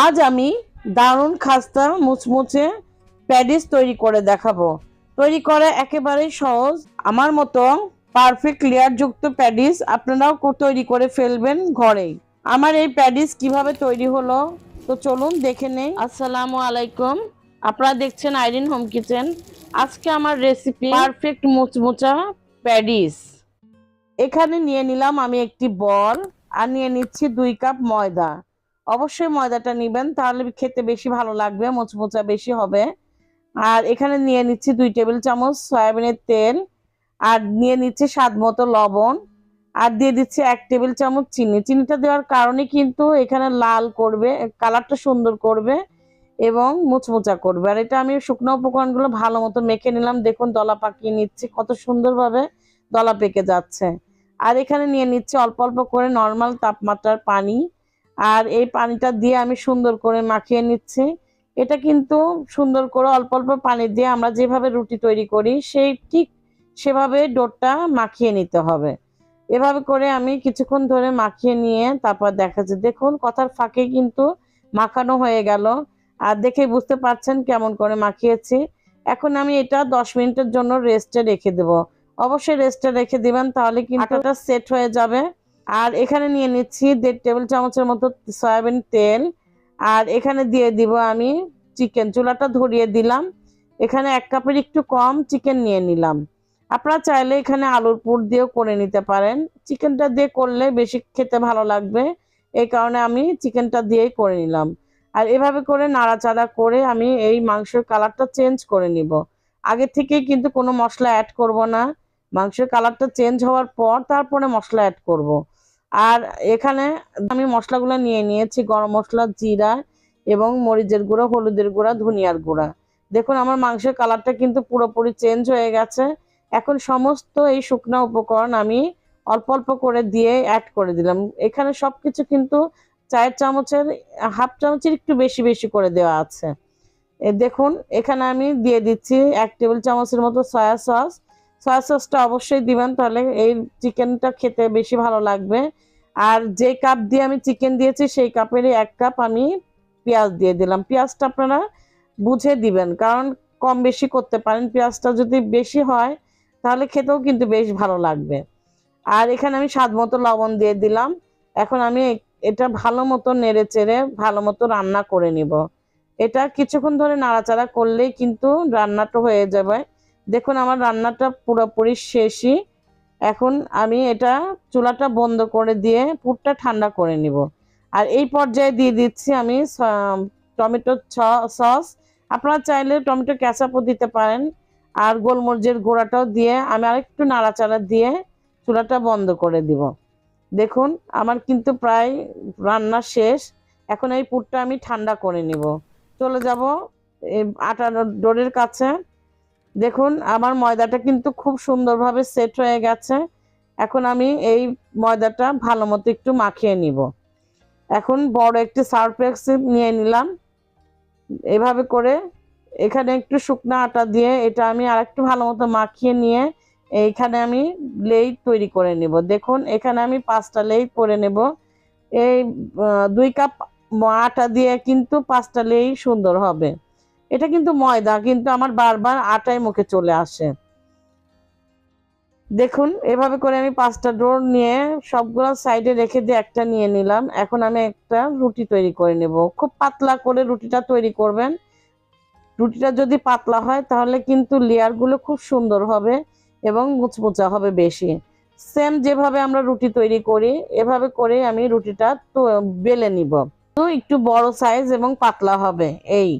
আজ আমি দারুণ খাস্তা, মুচমুচে প্যাডিস তৈরি করে দেখাবো। তৈরি করা একেবারেই সহজ, আমার মতো পারফেক্ট লেয়ার যুক্ত প্যাডিস আপনারাও তৈরি করে ফেলবেন ঘরেই। আমার এই প্যাডিস কীভাবে তৈরি হলো? তো চলুন দেখে নেই। আসসালামু আলাইকুম। আপনারা দেখছেন আইরিন হোম কিচেন। আজকে আমার রেসিপি পারফেক্ট মুচমুচা প্যাডিস এখানে নিয়ে নিলাম আমি একটি বল আর নিয়ে নিচ্ছি দুই কাপ ময়দা। অবশ্যই ময়দাটা নেবেন, তাহলে খেতে বেশি ভালো লাগবে, মোচমোচা বেশি হবে। আর এখানে নিয়ে নিচ্ছি দুই টেবিল চামচ সয়াবিনের তেল, আর নিয়ে নিচ্ছি স্বাদ মতো লবণ, আর দিয়ে দিচ্ছি এক টেবিল চামচ চিনি। চিনিটা দেওয়ার কারণে কিন্তু এখানে লাল করবে, কালারটা সুন্দর করবে এবং মুচমুচা করবে। আর এটা আমি শুকনো উপকরণগুলো ভালো মতো মেখে নিলাম। দেখুন দলা পাকিয়ে নিচ্ছি, কত সুন্দরভাবে দলা পেকে যাচ্ছে। আর এখানে নিয়ে নিচ্ছে অল্প অল্প করে নর্মাল তাপমাত্রার পানি আর এই পানিটা দিয়ে আমি সুন্দর করে মাখিয়ে নিচ্ছি। এটা কিন্তু সুন্দর করে অল্প অল্প পানি দিয়ে আমরা যেভাবে রুটি তৈরি করি সেই ঠিক সেভাবে ডোরটা মাখিয়ে নিতে হবে। এভাবে করে আমি কিছুক্ষণ ধরে মাখিয়ে নিয়ে তারপর দেখাচ্ছি দেখুন কথার ফাঁকে কিন্তু মাখানো হয়ে গেল। আর দেখে বুঝতে পারছেন কেমন করে মাখিয়েছি। এখন আমি এটা দশ মিনিটের জন্য রেস্টে রেখে দেব। অবশ্যই রেস্টে রেখে দিবেন তাহলে কিন্তু এটা সেট হয়ে যাবে। আর এখানে নিয়ে নিচ্ছি দেড় টেবিল চামচের মতো সয়াবিন তেল। আর এখানে দিয়ে দিব আমি চিকেন। চুলাটা ধরিয়ে দিলাম। এখানে এক কাপের একটু কম চিকেন নিয়ে নিলাম। আপনারা চাইলে এখানে আলুর পুর দিয়েও করে নিতে পারেন। চিকেনটা দিয়ে করলে বেশি খেতে ভালো লাগবে। এই কারণে আমি চিকেনটা দিয়েই করে নিলাম। আর এভাবে করে নাড়াচাড়া করে আমি এই মাংসের কালারটা চেঞ্জ করে নিব। আগে থেকেই কিন্তু কোনো মশলা অ্যাড করব না। মাংসের কালারটা চেঞ্জ হওয়ার পর তারপরে মশলা অ্যাড করব। আর এখানে আমি মশলাগুলো নিয়ে নিয়েছি, গরম মশলা, জিরা এবং মরিচের গুঁড়া, হলুদের গুঁড়া, ধনিয়ার গুঁড়া। দেখুন, আমার মাংসের কালারটা কিন্তু পুরোপুরি চেঞ্জ হয়ে গেছে। এখন সমস্ত এই শুকনো উপকরণ আমি অল্প অল্প করে দিয়ে অ্যাড করে দিলাম। এখানে সবকিছু কিন্তু চায়ের চামচের, হাফ চামচের একটু বেশি বেশি করে দেওয়া আছে। দেখুন, এখানে আমি দিয়ে দিচ্ছি এক টেবিল চামচের মতো সয়া সস সয়া সসটা অবশ্যই দিবেন, তাহলে এই চিকেনটা খেতে বেশি ভালো লাগবে। আর যে কাপ দিয়ে আমি চিকেন দিয়েছি, সেই কাপেরই এক কাপ আমি পেঁয়াজ দিয়ে দিলাম। পেঁয়াজটা আপনারা বুঝে দিবেন, কারণ কম বেশি করতে পারেন, পেঁয়াজটা যদি বেশি হয়, তাহলে খেতেও কিন্তু বেশ ভালো লাগবে। আর এখানে আমি স্বাদ মতো লবণ দিয়ে দিলাম। এখন আমি এটা ভালো মতো নেড়ে চেড়ে ভালো মতো রান্না করে নিব। এটা কিছুক্ষণ ধরে নাড়াচাড়া করলেই কিন্তু রান্নাটা হয়ে যাবে। দেখুন, আমার রান্নাটা পুরোপুরি শেষই। এখন আমি এটা চুলাটা বন্ধ করে দিয়ে পুরটা ঠান্ডা করে নিব। আর এই পর্যায়ে দিয়ে দিচ্ছি আমি টমেটো সস। আপনারা চাইলে টমেটো ক্যাচাপও দিতে পারেন। আর গোলমরিচের গোড়াটাও দিয়ে আমি আরেকটু নাড়াচাড়া দিয়ে চুলাটা বন্ধ করে দিব। দেখুন, আমার কিন্তু প্রায় রান্না শেষ। এখন এই পুরটা আমি ঠান্ডা করে নিব। চলে যাব আটা ডোরের কাছে। দেখুন, আমার ময়দাটা কিন্তু খুব সুন্দরভাবে সেট হয়ে গেছে। এখন আমি এই ময়দাটা ভালো মতো একটু মাখিয়ে নিব। এখন বড় একটি সারপ্লেক্স নিয়ে নিলাম। এভাবে করে এখানে একটু শুকনো আটা দিয়ে এটা আমি আর একটু ভালো মতো মাখিয়ে নিয়ে এইখানে আমি লেই তৈরি করে নিব। দেখুন, এখানে আমি পাঁচটা লেই করে নেব। এই দুই কাপ আটা দিয়ে কিন্তু পাঁচটা লেই সুন্দর হবে। এটা কিন্তু ময়দা, কিন্তু আমার বারবার আটায় মুখে চলে আসে। দেখুন, এভাবে করে আমি পাঁচটা ডোর নিয়ে সবগুলো সাইডে রেখে দিয়ে একটা নিয়ে নিলাম। এখন আমি একটা রুটি তৈরি করে নেব। খুব পাতলা করে রুটিটা তৈরি করবেন। রুটিটা যদি পাতলা হয়, তাহলে কিন্তু লেয়ারগুলো খুব সুন্দর হবে এবং মুচমুচা হবে বেশি। সেম যেভাবে আমরা রুটি তৈরি করি, এভাবে করে আমি রুটিটা বেলে নিব। তো একটু বড় সাইজ এবং পাতলা হবে, এই।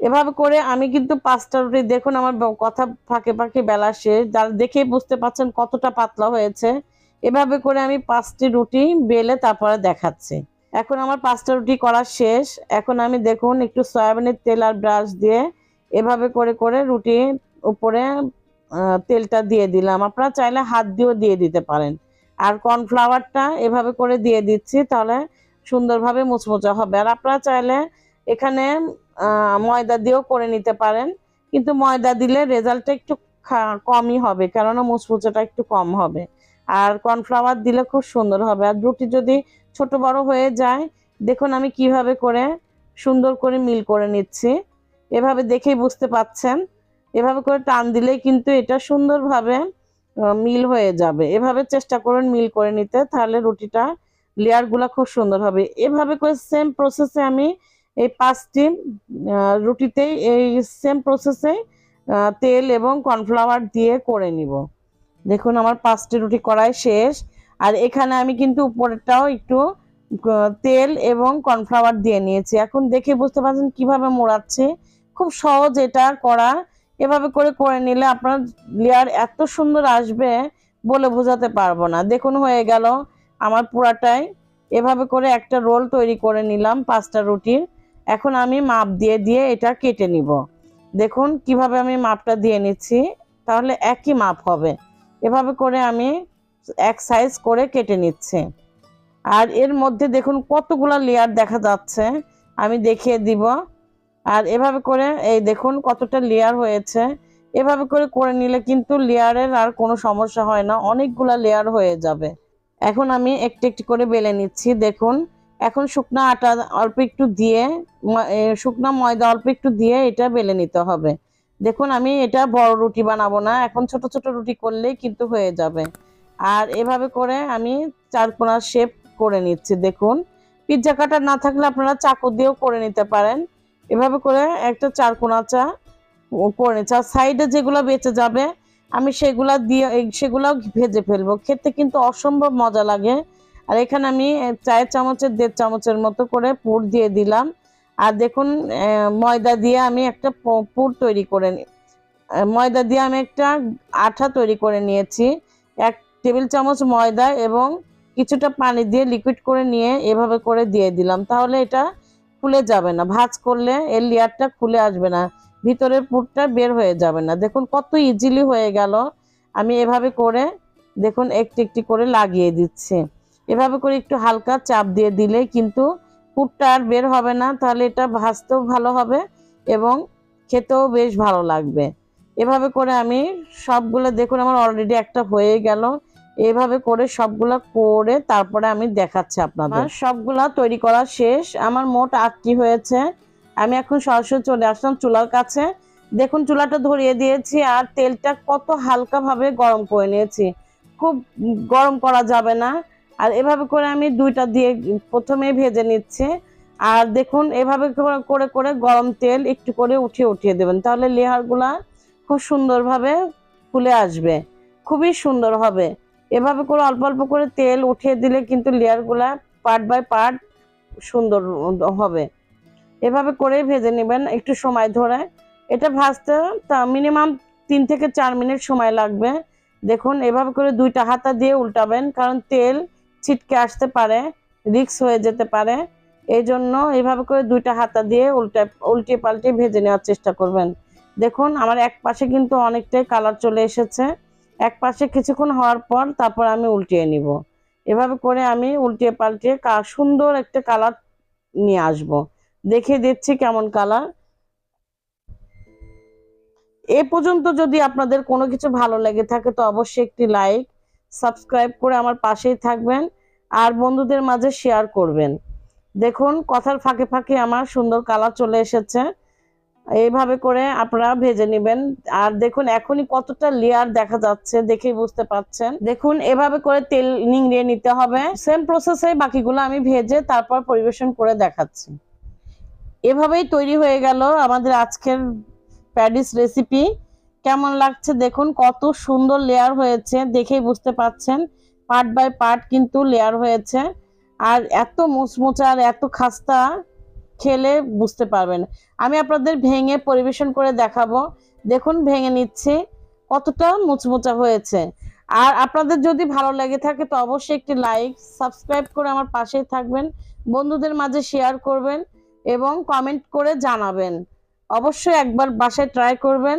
এভাবে করে আমি কিন্তু পাঁচটা রুটি, দেখুন আমার কথা ফাঁকে ফাঁকে বেলা শেষ। দেখেই বুঝতে পারছেন কতটা পাতলা হয়েছে। এভাবে করে আমি পাঁচটি রুটি বেলে তারপরে দেখাচ্ছি। এখন আমার পাঁচটা রুটি করা শেষ। এখন আমি দেখুন একটু সয়াবিনের তেল আর ব্রাশ দিয়ে এভাবে করে করে রুটি উপরে তেলটা দিয়ে দিলাম। আপনারা চাইলে হাত দিয়েও দিয়ে দিতে পারেন। আর কর্নফ্লাওয়ারটা এভাবে করে দিয়ে দিচ্ছি, তাহলে সুন্দরভাবে মুচমুচা হবে। আর আপনারা চাইলে এখানে ময়দা দিয়েও করে নিতে পারেন। কিন্তু ময়দা দিলে রেজাল্টটা একটু কমই হবে, কেননা মুচমুচাটা একটু কম হবে। আর কর্নফ্লাওয়ার দিলে খুব সুন্দর হবে। আর রুটি যদি ছোট বড় হয়ে যায়, দেখুন আমি কীভাবে করে সুন্দর করে মিল করে নিচ্ছি। এভাবে দেখেই বুঝতে পাচ্ছেন। এভাবে করে টান দিলেই কিন্তু এটা সুন্দরভাবে মিল হয়ে যাবে। এভাবে চেষ্টা করুন মিল করে নিতে, তাহলে রুটিটা লেয়ারগুলো খুব সুন্দর হবে। এভাবে করে সেম প্রসেসে আমি এই পাঁচটি রুটিতেই এই সেম প্রসেসে তেল এবং কর্নফ্লাওয়ার দিয়ে করে নিব। দেখুন আমার পাঁচটি রুটি করাই শেষ। আর এখানে আমি কিন্তু উপরেরটাও একটু তেল এবং কর্নফ্লাওয়ার দিয়ে নিয়েছি। এখন দেখে বুঝতে পারছেন কীভাবে মোড়াচ্ছি। খুব সহজ এটা করা। এভাবে করে করে নিলে আপনার লেয়ার এত সুন্দর আসবে বলে বোঝাতে পারব না। দেখুন হয়ে গেল আমার পুরাটাই। এভাবে করে একটা রোল তৈরি করে নিলাম পাঁচটা রুটির। এখন আমি মাপ দিয়ে দিয়ে এটা কেটে নিব। দেখুন কীভাবে আমি মাপটা দিয়ে নিচ্ছি, তাহলে একই মাপ হবে। এভাবে করে আমি এক সাইজ করে কেটে নিচ্ছি। আর এর মধ্যে দেখুন কতগুলো লেয়ার দেখা যাচ্ছে, আমি দেখিয়ে দিব। আর এভাবে করে, এই দেখুন কতটা লেয়ার হয়েছে। এভাবে করে করে নিলে কিন্তু লেয়ারের আর কোনো সমস্যা হয় না, অনেকগুলো লেয়ার হয়ে যাবে। এখন আমি একটু একটু করে বেলে নিচ্ছি, দেখুন। এখন শুকনা আটা অল্প একটু দিয়ে শুকনা ময়দা অল্প একটু দিয়ে এটা বেলে নিতে হবে। দেখুন, আমি এটা বড় রুটি বানাবো না, এখন ছোট ছোট রুটি করলেই কিন্তু হয়ে যাবে। আর এভাবে করে আমি চারকোনার শেপ করে নিচ্ছি, দেখুন। পিৎজা কাটার না থাকলে আপনারা চাকু দিয়েও করে নিতে পারেন। এভাবে করে একটা চারকোনা চা করে নিচ্ছি। আর সাইডে যেগুলো বেঁচে যাবে, আমি সেগুলা দিয়ে সেগুলাও ভেজে ফেলব। খেতে কিন্তু অসম্ভব মজা লাগে। আর এখানে আমি চায়ের চামচের দেড় চামচের মতো করে পুর দিয়ে দিলাম। আর দেখুন ময়দা দিয়ে আমি একটা পুর তৈরি করে নি ময়দা দিয়ে আমি একটা আঠা তৈরি করে নিয়েছি। এক টেবিল চামচ ময়দা এবং কিছুটা পানি দিয়ে লিকুইড করে নিয়ে এভাবে করে দিয়ে দিলাম। তাহলে এটা খুলে যাবে না। ভাজ করলে এর লেয়ারটা খুলে আসবে না। ভিতরের পুরটা বের হয়ে যাবে না। দেখুন কত ইজিলি হয়ে গেল। আমি এভাবে করে, দেখুন একটি একটি করে লাগিয়ে দিচ্ছি। এভাবে করে একটু হালকা চাপ দিয়ে দিলে কিন্তু পুরটা আর বের হবে না, তাহলে এটা ভাজতেও ভালো হবে এবং খেতেও বেশ ভালো লাগবে। এভাবে করে আমি সবগুলো দেখুন আমার অলরেডি একটা হয়ে গেল। এভাবে করে সবগুলা করে তারপরে আমি দেখাচ্ছি আপনাদের। সবগুলা তৈরি করা শেষ। আমার মোট আটটি হয়েছে? আমি এখন সরাসরি চলে আসলাম চুলার কাছে। দেখুন চুলাটা ধরিয়ে দিয়েছি আর তেলটা কত হালকাভাবে গরম করে নিয়েছি। খুব গরম করা যাবে না। আর এভাবে করে আমি দুইটা দিয়ে প্রথমে ভেজে নিচ্ছি। আর দেখুন, এভাবে করে- করে গরম তেল একটু করে উঠিয়ে উঠিয়ে দেবেন। তাহলে লেয়ারগুলা খুব সুন্দরভাবে ফুলে আসবে। খুবই সুন্দর হবে। এভাবে করে অল্প অল্প করে তেল উঠিয়ে দিলে কিন্তু লেয়ারগুলা পার্ট বাই পার্ট সুন্দর হবে। এভাবে করে ভেজে নেবেন একটু সময় ধরে। এটা ভাজতে তা মিনিমাম তিন থেকে চার মিনিট সময় লাগবে। দেখুন, এভাবে করে দুইটা হাতা দিয়ে উল্টাবেন, কারণ তেল ছিটকে আসতে পারে রিক্স হয়ে যেতে পারে। এই জন্য এভাবে করে দুইটা হাতা দিয়ে উল্টে উল্টে পাল্টে ভেজে নেওয়ার চেষ্টা করবেন। দেখুন, আমার এক পাশে কিন্তু অনেকটাই কালার চলে এসেছে। এক পাশে কিছুক্ষণ হওয়ার পর তারপর আমি উল্টিয়ে নিব। এভাবে করে আমি উল্টিয়ে পাল্টিয়ে সুন্দর একটা কালার নিয়ে আসব। দেখে দিচ্ছি কেমন কালার। এ পর্যন্ত যদি আপনাদের কোনো কিছু ভালো লেগে থাকে তো অবশ্যই একটি লাইক সাবস্ক্রাইব করে আমার পাশেই থাকবেন আর বন্ধুদের মাঝে শেয়ার করবেন। দেখুন, কথার ফাঁকে ফাঁকে আমার সুন্দর কালার চলে এসেছে। এইভাবে করে আপনারা ভেজে নেবেন। আর দেখুন, এখনই কতটা লেয়ার দেখা যাচ্ছে, দেখেই বুঝতে পাচ্ছেন। দেখুন, এভাবে করে তেল নিংড়িয়ে নিতে হবে। সেম প্রসেসে বাকিগুলো আমি ভেজে তারপর পরিবেশন করে দেখাচ্ছি। এভাবেই তৈরি হয়ে গেল আমাদের আজকের প্যাডিস রেসিপি কেমন লাগছে দেখুন, কত সুন্দর লেয়ার হয়েছে, দেখেই বুঝতে পাচ্ছেন। পার্ট বাই পার্ট কিন্তু লেয়ার হয়েছে। আর এত মুচমুচা আর এত খাস্তা খেলে বুঝতে পারবেন। আমি আপনাদের ভেঙে পরিবেশন করে দেখাবো। দেখুন, ভেঙে নিচ্ছি। কতটা মুচমুচা হয়েছে। আর আপনাদের যদি ভালো লেগে থাকে তো অবশ্যই একটি লাইক সাবস্ক্রাইব করে আমার পাশেই থাকবেন, বন্ধুদের মাঝে শেয়ার করবেন এবং কমেন্ট করে জানাবেন। অবশ্যই একবার বাসায় ট্রাই করবেন।